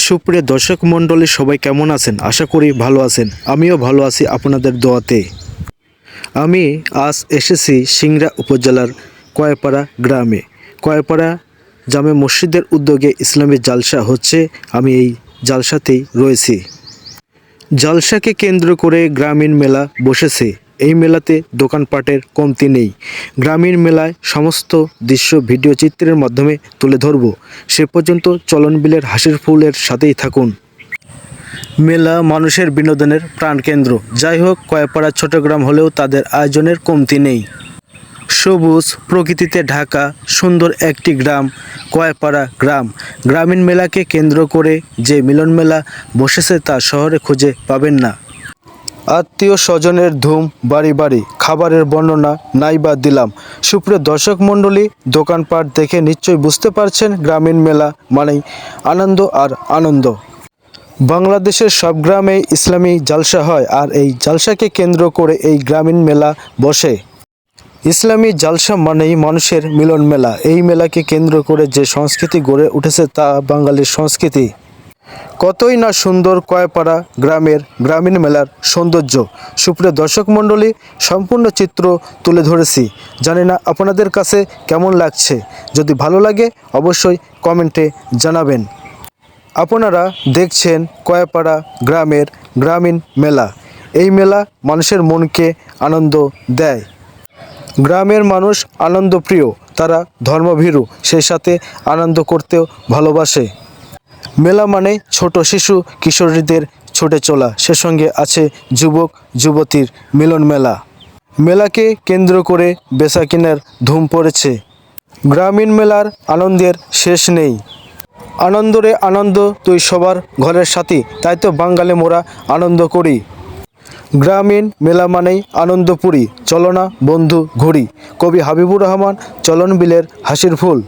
সুপ্রিয় দর্শক মণ্ডলী, সবাই কেমন আছেন? আশা করি ভালো আছেন। আমিও ভালো আছি আপনাদের দোয়াতে। আমি আজ এসেছি সিংড়া উপজেলার কয়পাড়া গ্রামে। কয়পাড়া জামে মসজিদের উদ্যোগে ইসলামী জালসা হচ্ছে। আমি এই জালসাতেই রয়েছি। জালসাকে কেন্দ্র করে গ্রামীণ মেলা বসেছে। এই মেলাতে দোকানপাটের কমতি নেই। গ্রামীণ মেলায় সমস্ত দৃশ্য ভিডিও চিত্রের মাধ্যমে তুলে ধরব। সে পর্যন্ত চলন বিলের হাসির ফুলের সাথেই থাকুন। মেলা মানুষের বিনোদনের প্রাণকেন্দ্র। যাই হোক, কয়পাড়া ছোট গ্রাম হলেও তাদের আয়োজনের কমতি নেই। সবুজ প্রকৃতিতে ঢাকা, সুন্দর একটি গ্রাম, কয়পাড়া গ্রাম। গ্রামীণ মেলাকে কেন্দ্র করে যে মিলন মেলা বসেছে তা শহরে খুঁজে পাবেন না। আত্মীয় স্বজনের ধুম, বাড়ি বাড়ি, খাবারের বর্ণনা নাই বা দিলাম। সুপ্রিয় দর্শক মণ্ডলী, দোকানপাট দেখে নিশ্চয়ই বুঝতে পারছেন গ্রামীণ মেলা মানেই আনন্দ আর আনন্দ। বাংলাদেশের সব গ্রামে ইসলামী জালসা হয় আর এই জালসাকে কেন্দ্র করে এই গ্রামীণ মেলা বসে। ইসলামী জালসা মানেই মানুষের মিলন মেলা। এই মেলাকে কেন্দ্র করে যে সংস্কৃতি গড়ে উঠেছে তা বাঙালির সংস্কৃতি। কতই না সুন্দর কয়পাড়া গ্রামের গ্রামীণ মেলার সৌন্দর্য। সুপ্রিয় দর্শক মণ্ডলী, সম্পূর্ণ চিত্র তুলে ধরেছি। জানি না আপনাদের কাছে কেমন লাগছে। যদি ভালো লাগে, অবশ্যই কমেন্টে জানাবেন। আপনারা দেখছেন কয়পাড়া গ্রামের গ্রামীণ মেলা। এই মেলা মানুষের মনকে আনন্দ দেয়। গ্রামের মানুষ আনন্দপ্রিয়, তারা ধর্মভীরু, সেই সাথে আনন্দ করতেও ভালোবাসে। মেলা মানে ছোট শিশু কিশোরীদের ছুটে চলা। সে সঙ্গে আছে যুবক, যুবতীর মিলন মেলা। মেলাকে কেন্দ্র করে বেচা কেনার ধুম পড়েছে। গ্রামীণ মেলার আনন্দের শেষ নেই। আনন্দরে আনন্দ তুই সবার ঘরের সাথী, তাই তো বাঙালি মোরা আনন্দ করি। গ্রামীণ মেলা মানেই আনন্দপুরী চলনা বন্ধু ঘুরি। কবি হাবিবুর রহমান, চলন বিলের হাসির ফুল।